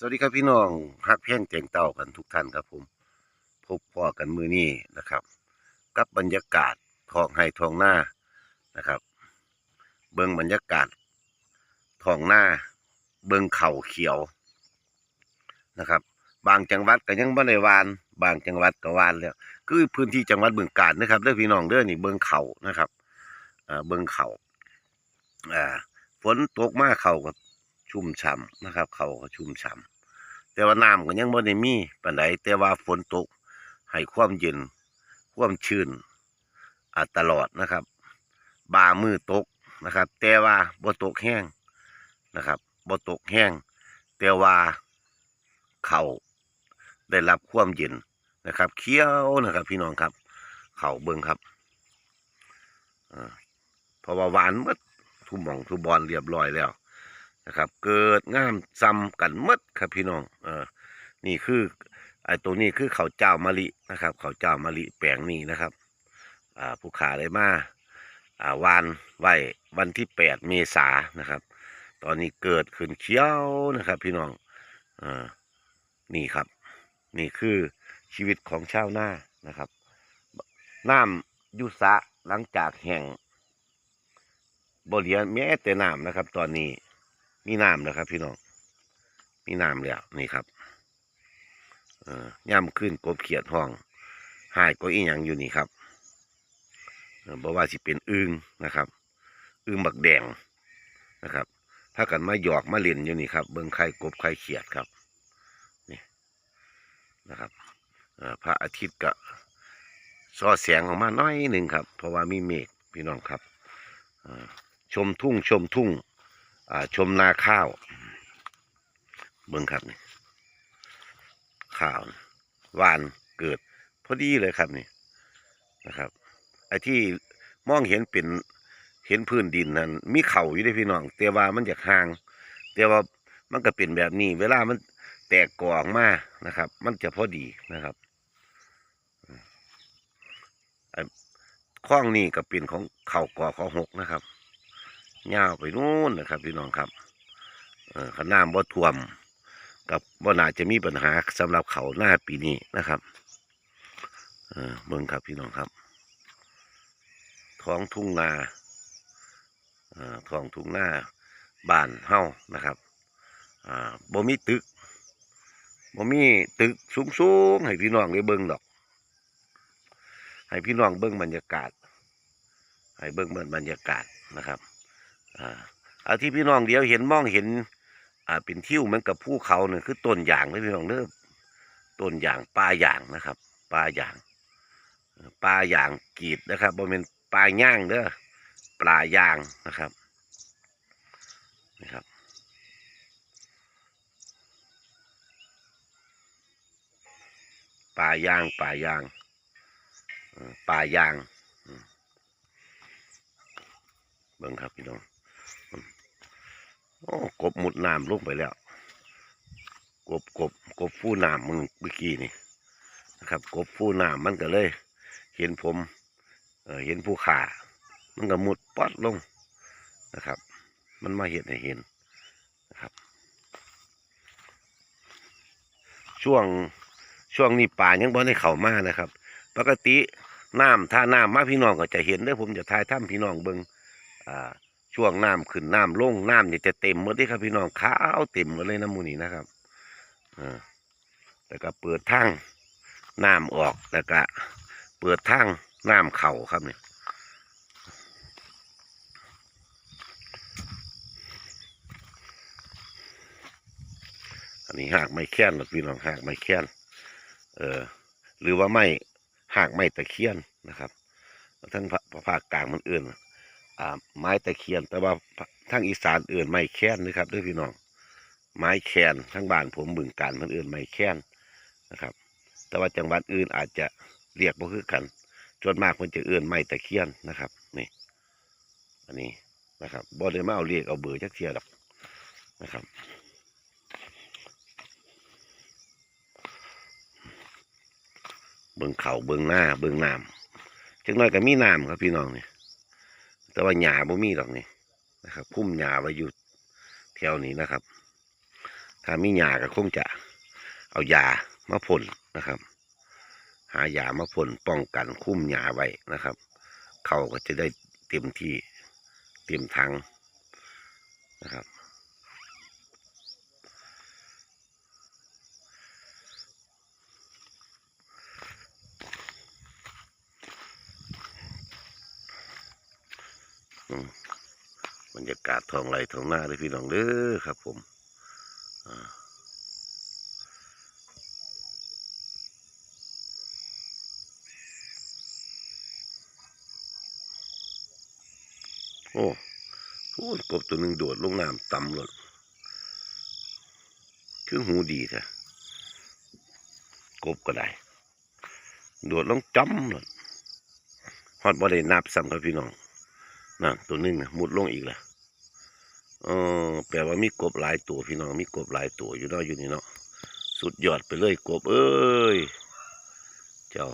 สวัสดีครับพี่น้องฮักเพียงเตียงเต่ากันทุกท่านครับผมพบพ่อกันมือนี้นะครับ กับบรรยากาศท้องไห้ท้องหน้านะครับ เบิงบรรยากาศท้องหน้า เบิงเข่าเขียวนะครับ บางจังหวัดก็ยังบ่ได้วาน บางจังหวัดก็วานแล้วคือพื้นที่จังหวัดบึงกาฬนะครับเด้อพี่น้องเด้อนี่เบิงเข่านะครับอ่าเบิงเข่าฝนตกมาเข่าก็ ชุ่มฉ่ำนะครับ เข่าก็ชุ่มฉ่ำแต่ว่าน้ำก็ยังบ่ได้มีปานใดแต่ว่าฝนตกให้ความเย็นความชื้นตลอดนะครับบ่ามือตกนะครับ แต่ว่าบ่ตกแห้งนะครับบ่ตกแห้ง แต่ว่าเขาได้รับความเย็นนะครับเคี้ยวนะครับ พี่น้องครับ เขาเบิ่งครับเพราะว่าหวานหมดทุกหม่องทุกบอลเรียบร้อยแล้ว นะครับ เกิดงามซ้ำกันมดครับพี่น้องเออนี่คือไอ้ตัวนี้คือเขาเจ้ามะลินะครับ เขาเจ้ามะลิแปลงนี้นะครับอ่าผู้ขาได้มาอ่าวานไว้วันที่แปดเมษานะครับ ตอนนี้เกิดขึ้นเขียวนะครับ พี่น้องอ่านี่ครับ นี่คือชีวิตของชาวนานะครับน้ำยุสะหลังจากแห่งบริเวณแม้แต่น้ำนะครับ ตอนนี้ มีน้ำนะครับ พี่น้อง มีน้ำแล้วนี่ครับเอ่ย่ำขึ้นกบเขียดห้อง หายก็อีหยังอยู่นี่ครับเอ่อบ่ว่าสิเป็นอึงนะครับ อึงบักแดงนะครับ ถ้ากันมาหยอกมาเล่นอยู่นี่ครับ เบิ่งไข่กบไข่เขียดครับ นี่นะครับพระอาทิตย์ก็ซอแสงออกมาน้อยหนึ่งครับ เพราะว่ามีเมฆพี่น้องครับชมทุ่งชมทุ่ง ชมนาข้าว เบิ่งครับนี่ข้าวหวานเกิด พอดีเลยครับนี่นะครับ ไอ้ที่มองเห็นเป็นเห็นพื้นดินนั้นมีเข่าอยู่ได้พี่น้องแต่ว่ามันจะห่างแต่ว่ามันก็เป็นแบบนี้ เวลามันแตกกออกมานะครับ มันจะพอดีนะครับไอ้ข้องนี่ก็เป็นของเข่ากอของหกนะครับ ยาวไปนู่นนะครับพี่น้องครับเอขน้ำบ่ท่วม กับบ่น่าจะมีปัญหาสำหรับเขาหน้าปีนี้นะครับเบิ่งครับพี่น้องครับ ท้องทุ่งนาอท้องทุ่งนาบ้านเฮานะครับอ่าบ่มีตึกบ่มีตึกสูงๆให้พี่น้องได้เบิ่งดอก ให้พี่น้องเบิ่งบรรยากาศ ให้เบิ่งบรรยากาศนะครับ อ่าเอาที่พี่น้องเดียวเห็นมองเห็น อ่าเป็นทิวเหมือนกับภูเขาเนี่ยคือต้นยางเลยพี่น้องเด้อต้นยางปลายางนะครับปลายางปลายางกีดนะครับบ่เป็นปลาย่างเด้อปลายางนะครับนะครับปลายางปลายางปลายางเบิ่งครับพี่น้อง โอ้กบหมุดน้ำลงไปแล้ว กบกบกบฟูน้ำมึงเมื่อกี้นี่นะครับ กบฟูน้ำมันก็เลย เห็นผมเเห็นผู้ขามันก็มุดปอดลงนะครับ มันมาเห็นให้เห็นนะครับ ช่วงช่วงนี้ป่ายังบ่ได้เข้ามานะครับ ปกติน้ำถ้าน้ำมาพี่น้องก็จะเห็นได้ผมจะทายถ้ำพี่น้องเบิงอ่า ช่วงน้ำขึ้นน้ำลงน้ำเนี่ยจะเต็มหมดเลยครับพี่น้องขาวเต็มหมดเลยน้ำมูนี่นะครับอ่าแล้วก็เปิดทางน้ำออกแล้วก็เปิดทางน้ำเข่าครับเนี่ยอันนี้หากไม่แค้นหรอกพี่น้องหากไม่แค้นเออหรือว่าไม่หากไม้ตะเคียนนะครับทั้งภาภาคกลางมันอื่นอ่า ไม้ตะเคียน แต่ว่าทั้งอีสานอื่นไม้แค้นนะครับด้วยพี่น้อง ไม้แคนทั้งบ้านผมบึงการมันอื่นไม้แค้นนะครับ แต่ว่าจังหวัดอื่นอาจจะเรียกบ่คือกันส่วนมากมันจะเอื่นไม้ตะเคียนนะครับนี่อันนี้นะครับบ่ได้มาเอาเรียกเอาเบอร์จักเทียดอกนะครับเบิ่งเขาเบิ่งหน้าเบิ่งน้ำจังน้อยก็มีน้ำครับพี่น้องเนี่ย แต่ว่าหญ้าบ่มีดอกนี่นะครับ พุ่มหญ้าไว้อยู่แถวนี้นะครับ ถ้ามีหญ้าก็คงจะเอายามาพ่นนะครับ หายามาพ่นป้องกันคุ้มหญ้าไว้นะครับ เขาก็จะได้เต็มที่เต็มทังนะครับ บรรยากาศทองไร่ท้องหน้าเลยพี่น้องเด้อครับ ผมโอ้โหกบตัวหนึ่งโดดลงน้ำต่ำเลยคือหูดีแท้กบก็ได้ โดดลงจำเลยฮอดบ่ได้นับซ้ำครับพี่น้อง นั่นตัวหนึงนะมุดลงอีกแล้วเออแปลว่ามีกบหลายตัวพี่น้องมีกบหลายตัวอยู่เนาะอยู่นี่เนาะสุดยอดไปเลยกบเอ้ย เจ้า